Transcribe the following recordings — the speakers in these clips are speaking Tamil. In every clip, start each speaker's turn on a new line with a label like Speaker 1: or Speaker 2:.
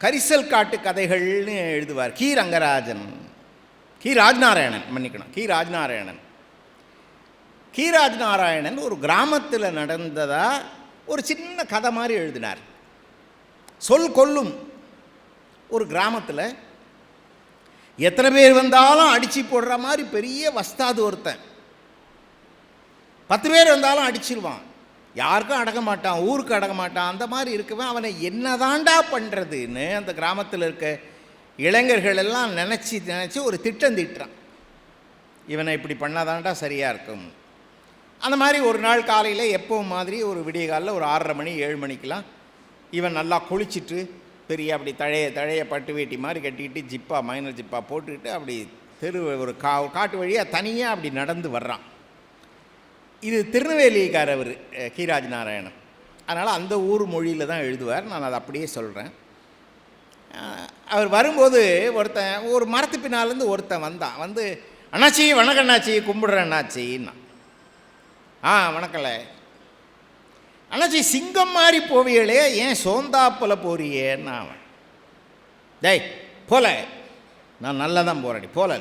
Speaker 1: கரிசல் காட்டு கதைகள்னு எழுதுவார். கி. ரங்கராஜன். கி. ராஜ்நாராயணன் மன்னிக்கணும். கி. ராஜ்நாராயணன். கி. ராஜ்நாராயணன் ஒரு கிராமத்தில் நடந்ததாக ஒரு சின்ன கதை மாதிரி எழுதினார். சொல் கொல்லும் ஒரு கிராமத்தில் எத்தனை பேர் வந்தாலும் அடித்து போடுற மாதிரி பெரிய வஸ்தாது ஒருத்தன். பத்து பேர் வந்தாலும் அடிச்சிருவான். யாருக்கும் அடங்க மாட்டான் ஊருக்கு அடங்க மாட்டான் அந்த மாதிரி இருக்கவன் அவனை என்னதாண்டா பண்ணுறதுன்னு அந்த கிராமத்தில் இருக்க இளைஞர்கள் எல்லாம் நினச்சி நினச்சி ஒரு திட்டம் திட்டுறான். இவனை இப்படி பண்ணாதாண்டா சரியாக இருக்கும்? அந்த மாதிரி ஒரு நாள் காலையில் எப்பவும் மாதிரி ஒரு விடிய காலையில் ஒரு ஆறரை மணி ஏழு மணிக்கெலாம் இவன் நல்லா குளிச்சுட்டு பெரிய அப்படி தழைய தழைய பட்டு வேட்டி மாதிரி கட்டிக்கிட்டு ஜிப்பா மைனர் ஜிப்பா போட்டுக்கிட்டு அப்படி தெரு ஒரு கா காட்டு வழியாக தனியாக அப்படி நடந்து வர்றான். இது திருநெல்வேலிக்காரவர் கீராஜ் நாராயணன் அதனால் அந்த ஊர் மொழியில் தான் எழுதுவார். நான் அதை அப்படியே சொல்கிறேன் அவர் வரும்போது ஒருத்தன் ஒரு மரத்து பின்னாலேருந்து ஒருத்தன் வந்தான். வந்து அண்ணாச்சி வணக்கம் அண்ணாச்சி கும்பிடுறேன் அண்ணாச்சின்னா. ஆ வணக்கம்ல. அண்ணாச்சி சிங்கம் மாதிரி போவியலே ஏன் சோந்தாப்பில் போறியேன்னு? அவன் டேய் போல. நான் நல்லா தான் போகிறேன் போல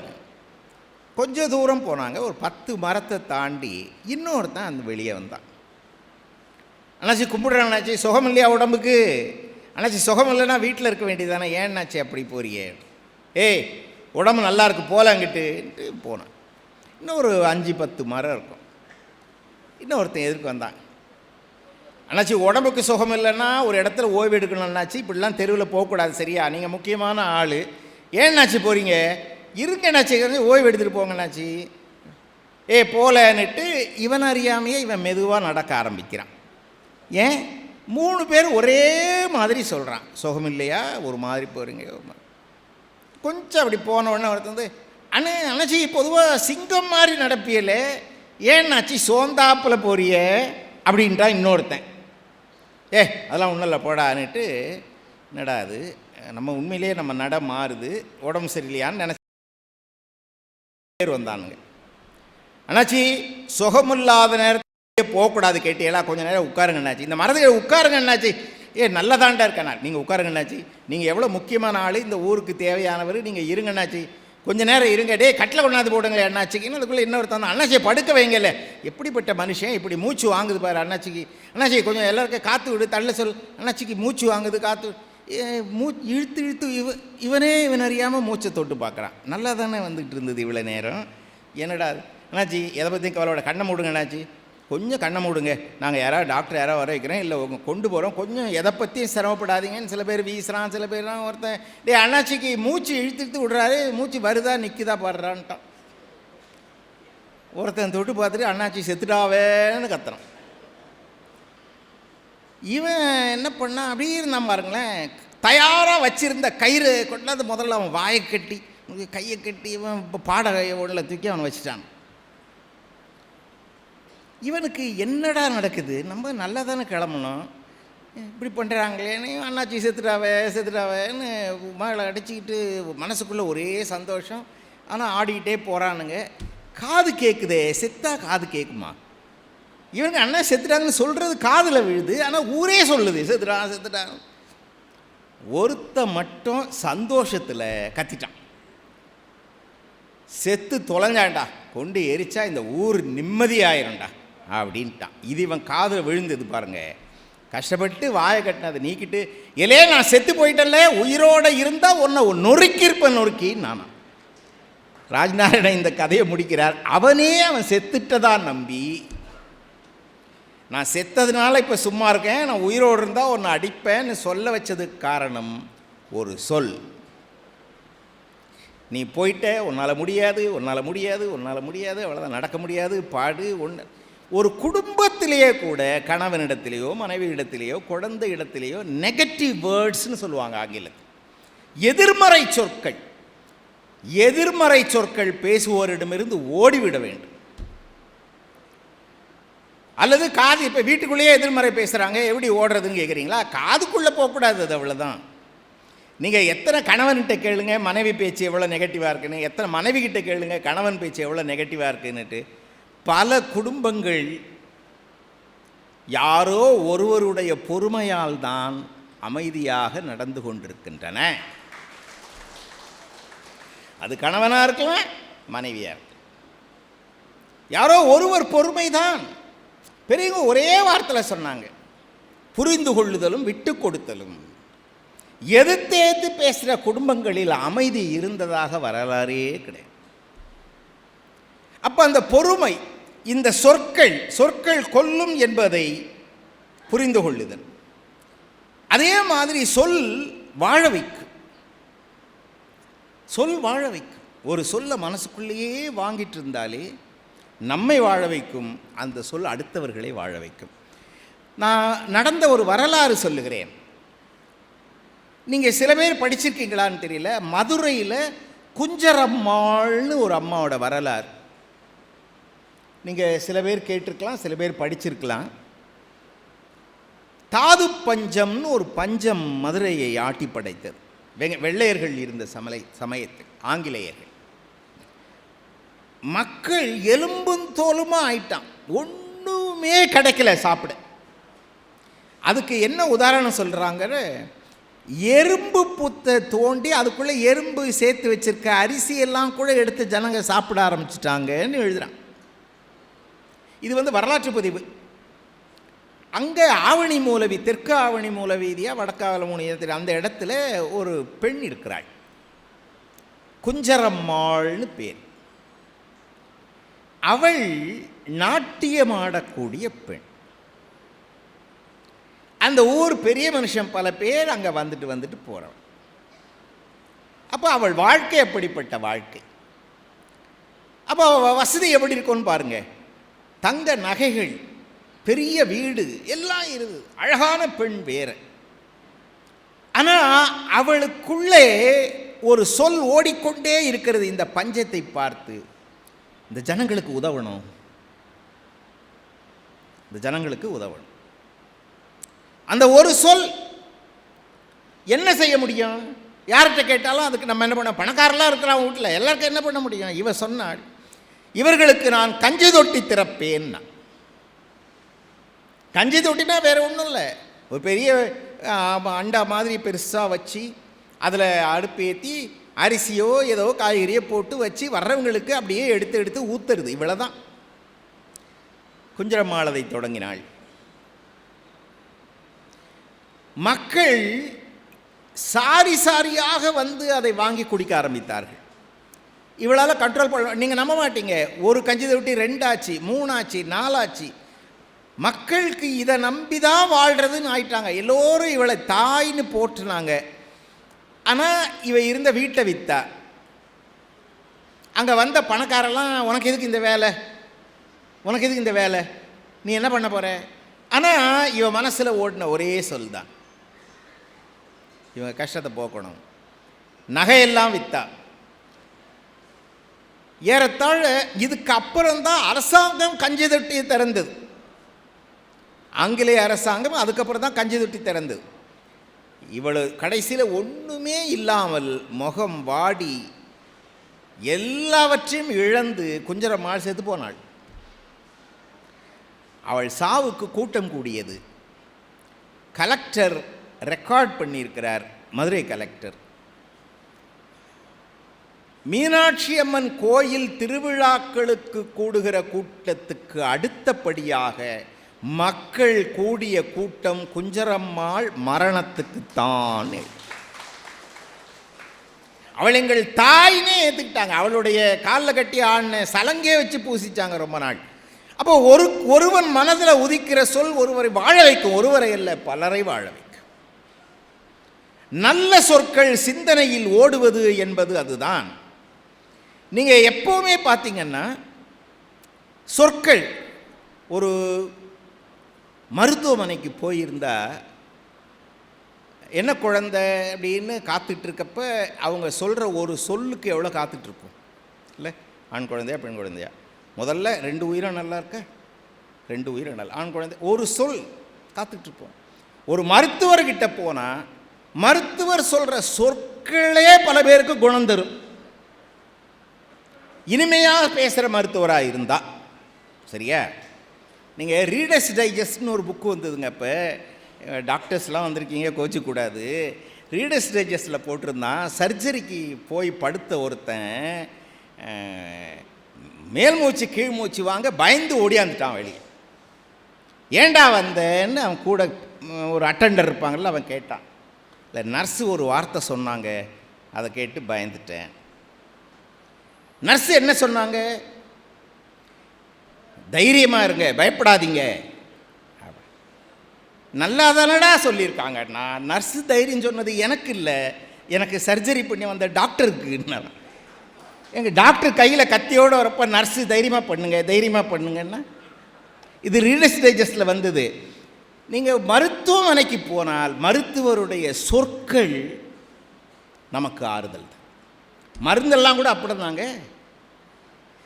Speaker 1: கொஞ்சம் தூரம் போனாங்க. ஒரு பத்து மரத்தை தாண்டி இன்னொருத்தன் அந்த வெளியே வந்தான். அண்ணாச்சி கும்பிடுறேன் அண்ணாச்சி. சுகம் இல்லையா உடம்புக்கு? அண்ணாச்சி சுகம் இல்லைன்னா வீட்டில் இருக்க வேண்டியதானே ஏன்னாச்சி அப்படி போறியே ஏய் உடம்பு நல்லா இருக்கு போலாங்கிட்டுன்ட்டு போனேன். இன்னும் ஒரு அஞ்சு பத்து மரம் இருக்கும். இன்னொருத்தன் எதிர்க்கு வந்தான். அண்ணாச்சி உடம்புக்கு சுகம் இல்லைன்னா ஒரு இடத்துல ஓய்வு எடுக்கணும் அண்ணாச்சி. இப்படிலாம் தெருவில் போகக்கூடாது சரியா? நீங்கள் முக்கியமான ஆள். ஏன்னாச்சு போகிறீங்க இருங்க என்னாச்சு? ஓய்வு எடுத்துகிட்டு போங்க அண்ணாச்சி ஏ போலன்னுட்டு இவன் அறியாமையே இவன் மெதுவாக நடக்க ஆரம்பிக்கிறான். ஏன்? மூணு பேர் ஒரே மாதிரி சொல்கிறான் சுகம் இல்லையா? ஒரு மாதிரி போகிறீங்க கொஞ்சம் அப்படி போன உடனே ஒருத்தர் வந்து அண்ணே அண்ணாச்சி பொதுவாக சிங்கம் மாதிரி நடப்பியலே. ஏன்னாச்சி சோந்தாப்பில் போறியே? அப்படின்றான் இன்னொருத்தன். ஏ அதெல்லாம் ஒன்றும் இல்லை போடான்னுட்டு என்னடா அது நம்ம உண்மையிலேயே நம்ம நட மாறுது. உடம்பு சரியில்லையான்னு நினச்சி பேர் வந்தானுங்க. அண்ணாச்சி சுகமில்லாத நேரத்தில் போகக்கூடாது கேட்டியெல்லாம் கொஞ்ச நேரம் உட்காருங்க அண்ணாச்சி. இந்த மரத்துக்கு உட்காருங்க அண்ணாச்சி. ஏ நல்லதாண்டா இருக்கண்ணா நீங்கள் உட்காருங்க அண்ணாச்சி. நீங்கள் எவ்வளோ முக்கியமான ஆள் இந்த ஊருக்கு தேவையானவர் நீங்கள் இருங்க அண்ணாச்சி. கொஞ்ச நேரம் இருங்க. டே கட்டில் கொண்டாந்து போடுங்க அண்ணாச்சிக்குன்னு அதுக்குள்ளே இன்னொருத்தன் அண்ணாச்சியை படுக்க வைங்கல்ல எப்படிப்பட்ட மனுஷன்? இப்படி மூச்சு வாங்குது பாரு அண்ணாச்சிக்கு. அண்ணாச்சி கொஞ்சம் எல்லாருக்கும் காற்று விடு தள்ள சொல். அண்ணாச்சிக்கு மூச்சு வாங்குது காற்று மூ இழுத்து இழுத்து இவ இவனே இவன் அறியாமல் மூச்சை தொட்டு பார்க்குறான். நல்லா தானே வந்துக்கிட்டு இருந்தது இவ்வளோ நேரம். என்னடா அண்ணாச்சி எதை பற்றியும் கவலையோட கண்ணை மூடுங்க அண்ணாச்சி. கொஞ்சம் கண்ணை மூடுங்க. நாங்கள் யாராவது டாக்டர் யாராவது வர வைக்கிறேன் இல்லை உங்கள் கொண்டு போகிறோம் கொஞ்சம் எதை பற்றியும் சிரமப்படாதீங்கன்னு சில பேர் வீசுகிறான் சில பேர்லாம் ஒருத்தன் டே அண்ணாச்சிக்கு மூச்சு இழுத்து இழுத்து விடுறாரு மூச்சு வருதா நிற்குதா பாடுறான்ட்டான் ஒருத்தன் தொட்டு பார்த்துட்டு அண்ணாச்சி செத்துட்டாவேன்னு கத்துறான். இவன் என்ன பண்ணான் அப்படியே இருந்தான் பாருங்களேன். தயாராக வச்சிருந்த கயிறு கொண்டாந்து முதல்ல அவன் வாயை கட்டி கையை கட்டி இவன் இப்போ பாட உள்ள தூக்கி அவனை வச்சுட்டான். இவனுக்கு என்னடா நடக்குது? நம்ம நல்லா தானே கிளம்பணும். இப்படி பண்ணுறாங்களேன்னு அண்ணாச்சி செத்துட்டாவே செத்துட்டாவேன்னு மகளை அடிச்சுக்கிட்டு மனசுக்குள்ளே ஒரே சந்தோஷம். ஆனால் ஆடிக்கிட்டே போகிறானுங்க காது கேட்குதே செத்தா காது கேட்குமா இவங்க அண்ணா செத்துட்டாங்கன்னு சொல்கிறது காதில் விழுது ஆனால் ஊரே சொல்லுது செத்துட்டான் செத்துட்டான் ஒருத்த மட்டும் சந்தோஷத்தில் கத்திட்டான். செத்து தொலைஞ்சான்டா கொண்டு எரிச்சா இந்த ஊர் நிம்மதியாயிரும்டா அப்படின்ட்டான். இது இவன் காதில் விழுந்தது பாருங்க. கஷ்டப்பட்டு வாயை கட்டினதை நீக்கிட்டு இல்லையே நான் செத்து போயிட்டேன்ல உயிரோட இருந்தால் உன்னை நொறுக்கியிருப்பேன் நொறுக்கி நானா. ராஜ்நாராயணன் இந்த கதையை முடிக்கிறார். அவனே அவன் செத்துட்டதா நம்பி நான் செத்ததுனால இப்போ சும்மா இருக்கேன் நான் உயிரோடு இருந்தால் ஒன்று அடிப்பேன்னு சொல்ல வச்சதுக்கு காரணம் ஒரு சொல். நீ போயிட்ட உன்னால் முடியாது உன்னால் முடியாது உன்னால் முடியாது அவ்வளோதான் நடக்க முடியாது பாடு ஒன்று ஒரு குடும்பத்திலேயே கூட கணவனிடத்திலேயோ மனைவியிடத்திலேயோ குழந்தை இடத்திலேயோ நெகட்டிவ் வேர்ட்ஸ்னு சொல்லுவாங்க ஆங்கிலத்தில். எதிர்மறை சொற்கள் எதிர்மறை சொற்கள் பேசுவோரிடமிருந்து ஓடிவிட வேண்டும். அல்லது காது இப்போ வீட்டுக்குள்ளேயே எதிர்மறை பேசுகிறாங்க எப்படி ஓடுறதுன்னு கேட்குறீங்களா காதுக்குள்ளே போகக்கூடாது அது அவ்வளோதான் நீங்கள் எத்தனை கணவன்கிட்ட கேளுங்க மனைவி பேச்சு எவ்வளோ நெகட்டிவாக இருக்குன்னு எத்தனை மனைவிக்கிட்ட கேளுங்க கணவன் பேச்சு எவ்வளோ நெகட்டிவாக இருக்குன்னுட்டு பல குடும்பங்கள் யாரோ ஒருவருடைய பொறுமையால் தான் அமைதியாக நடந்து கொண்டிருக்கின்றன. அது கணவனாக இருக்கலாம் மனைவியாக இருக்கு யாரோ ஒருவர் பொறுமை தான் பெரியவங்க ஒரே வார்த்தையில் சொன்னாங்க. புரிந்து கொள்ளுதலும் விட்டு கொடுத்தலும். எதிர்த்து பேசுகிற குடும்பங்களில் அமைதி இருந்ததாக வரலாறே கிடையாது. அப்போ அந்த பொறுமை இந்த சொற்கள் சொற்கள் கொல்லும் என்பதை புரிந்து கொள்ளுதல் அதே மாதிரி சொல் வாழ வைக்கும் சொல் வாழ வைக்கும் ஒரு சொல்லை மனசுக்குள்ளேயே வாங்கிட்டு இருந்தாலே நம்மை வாழ வைக்கும் அந்த சொல் அடுத்தவர்களை வாழ வைக்கும். நான் நடந்த ஒரு வரலாறு சொல்லுகிறேன். நீங்கள் சில பேர் படிச்சிருக்கீங்களான்னு தெரியல. மதுரையில் குஞ்சரம்மாள்னு ஒரு அம்மாவோட வரலாறு. நீங்கள் சில பேர் கேட்டிருக்கலாம் சில பேர் படிச்சிருக்கலாம். தாது பஞ்சம்னு ஒரு பஞ்சம் மதுரையை ஆட்டி படைத்தது வெ- வெள்ளையர்கள் இருந்த சமலை சமயத்தில் ஆங்கிலேயர்கள். மக்கள் எலும்பும் தோலுமா ஆயிட்டான். ஒன்றுமே கிடைக்கல சாப்பிட. அதுக்கு என்ன உதாரணம் சொல்கிறாங்கன்னு எறும்பு புத்தை தோண்டி அதுக்குள்ளே எறும்பு சேர்த்து வச்சுருக்க அரிசியெல்லாம் கூட எடுத்து ஜனங்க சாப்பிட ஆரம்பிச்சிட்டாங்கன்னு எழுதுகிறான் இது வந்து வரலாற்று பதிவு. அங்கே ஆவணி மூலவி தெற்கு ஆவணி மூலவீதியாக வடக்காவல மூணு அந்த இடத்துல ஒரு பெண் இருக்கிறாள். குஞ்சரம்மாள்னு பேர். அவள் நாட்டியமாடக்கூடிய பெண். அந்த ஊர் பெரிய மனுஷன் பல பேர் அங்கே வந்துட்டு வந்துட்டு போகிறவன் அப்போ அவள் வாழ்க்கை எப்படிப்பட்ட வாழ்க்கை? அப்போ அவள் வசதி எப்படி இருக்கும்னு பாருங்க. தங்க நகைகள் பெரிய வீடு எல்லாம் இருது அழகான பெண் வேற. ஆனால் அவளுக்குள்ளே ஒரு சொல் ஓடிக்கொண்டே இருக்கிறது இந்த பஞ்சத்தை பார்த்து. இந்த ஜனங்களுக்கு உதவணும். இந்த ஜனங்களுக்கு உதவணும். அந்த ஒரு சொல் என்ன செய்ய முடியும்? யார்கிட்ட கேட்டாலும் அதுக்கு நம்ம என்ன பண்ண பணக்காரலாம் இருக்கிறான் வீட்டில். எல்லாருக்கும் என்ன பண்ண முடியும்? இவர் சொன்னாள் இவர்களுக்கு நான் கஞ்சி தொட்டி திறப்பேன்னா. கஞ்சி தொட்டினா வேற ஒன்றும் இல்லை. ஒரு பெரிய அண்டா மாதிரி பெருசாக வச்சு அதில் அடுப்பு ஏற்றி அரிசியோ ஏதோ காய்கறியோ போட்டு வச்சு வர்றவங்களுக்கு அப்படியே எடுத்து எடுத்து ஊத்துறது. இவ்வளோதான் குஞ்சரமாலதை தொடங்கினாள். மக்கள் சாரி சாரியாக வந்து அதை வாங்கி குடிக்க ஆரம்பித்தார்கள். இவளால் கண்ட்ரோல் பண்ண நீங்கள் நம்ப மாட்டீங்க. ஒரு கஞ்சி தொட்டி ரெண்டாச்சு மூணாச்சு நாலாச்சு. மக்களுக்கு இதை நம்பி தான் வாழ்கிறதுன்னு ஆயிட்டாங்க. எல்லோரும் இவளை தாய்னு போட்டுனாங்க ஆனால் இவ இருந்த வீட்டை விற்றா அங்கே வந்த பணக்காரெல்லாம் உனக்கு எதுக்கு இந்த வேலை? உனக்கு எதுக்கு இந்த வேலை? நீ என்ன பண்ண போகிற ஆனால் இவன் மனசில் ஓடின ஒரே சொல் தான். இவன் கஷ்டத்தை போக்கணும். நகையெல்லாம் விற்றா ஏறத்தாழ இதுக்கு அப்புறம்தான் அரசாங்கம் கஞ்சி தொட்டி திறந்தது. ஆங்கிலேய அரசாங்கம் அதுக்கப்புறம் தான் கஞ்சி தொட்டி திறந்தது. இவள் கடைசியில் ஒன்றுமே இல்லாமல் முகம் வாடி எல்லாவற்றையும் இழந்து குஞ்சரம்மாள் செத்து போனாள். அவள் சாவுக்கு கூட்டம் கூடியது. கலெக்டர் ரெக்கார்ட் பண்ணியிருக்கிறார் மதுரை கலெக்டர். மீனாட்சி அம்மன் கோயில் திருவிழாக்களுக்கு கூடுகிற கூட்டத்துக்கு அடுத்தபடியாக மக்கள் கூடிய கூட்டம் குஞ்சரம்மாள் மரணத்துக்குத்தான் அவள் எங்கள் தாயினே ஏற்றுக்கிட்டாங்க அவளுடைய காலில் கட்டி ஆடின சலங்கே வச்சு பூசிச்சாங்க ரொம்ப நாள். அப்போ ஒரு ஒருவன் மனதில் உதிக்கிற சொல் ஒருவரை வாழ வைக்கும் ஒருவரை அல்ல பலரை வாழ வைக்கும். நல்ல சொற்கள் சிந்தனையில் ஓடுவது என்பது அதுதான். நீங்கள் எப்போவுமே பார்த்தீங்கன்னா சொற்கள் ஒரு மருத்துவமனைக்கு போயிருந்தா என்ன குழந்தை? அப்படின்னு காத்துட்ருக்கப்ப அவங்க சொல்கிற ஒரு சொல்லுக்கு எவ்வளோ காத்துட்ருப்போம் இல்லை ஆண் குழந்தையா பெண் குழந்தையா? முதல்ல ரெண்டு உயிரும் நல்லா இருக்க? ரெண்டு உயிரும் நல்லா ஆண் குழந்தை. ஒரு சொல் காத்துட்ருப்போம் ஒரு மருத்துவர்கிட்ட போனால் மருத்துவர் சொல்கிற சொற்களே பல பேருக்கு குணம் தரும். இனிமையாக பேசுகிற மருத்துவராக இருந்தால் சரியா? நீங்கள் ரீடர்ஸ் டைஜஸ்ட்னு ஒரு புக்கு வந்ததுங்க அப்போ. டாக்டர்ஸ்லாம் வந்திருக்கீங்க கோச்சிக்கூடாது ரீடர்ஸ் டைஜஸ்டில் போட்டிருந்தான் சர்ஜரிக்கு போய் படுத்த ஒருத்தன் மேல் மூச்சு கீழ் மூச்சு வாங்க பயந்து ஓடியாந்துட்டான் வெளியே. ஏண்டா வந்தேன்னு அவன் கூட ஒரு அட்டெண்டர் இருப்பாங்கள்ல அவன் கேட்டான். இல்லை நர்ஸு ஒரு வார்த்தை சொன்னாங்க அதை கேட்டு பயந்துட்டேன். நர்ஸு என்ன சொன்னாங்க? தைரியமாக இருங்க பயப்படாதீங்க. நல்லா தானடா சொல்லியிருக்காங்க. நான் நர்ஸு தைரியம் சொன்னது எனக்கு இல்லை. எனக்கு சர்ஜரி பண்ணி வந்த டாக்டருக்கு எங்கள் டாக்டர் கையில் கத்தியோடு வரப்போ நர்ஸு தைரியமாக பண்ணுங்க தைரியமாக பண்ணுங்கன்னா இது ரீடர்ஸ் டைஜஸ்டில் வந்தது. நீங்கள் மருத்துவமனைக்கு போனால் மருத்துவருடைய சொற்கள் நமக்கு ஆறுதல். தான் மருந்தெல்லாம் கூட அப்படிதாங்க.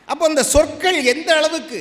Speaker 1: அப்போ அந்த சொற்கள் எந்த அளவுக்கு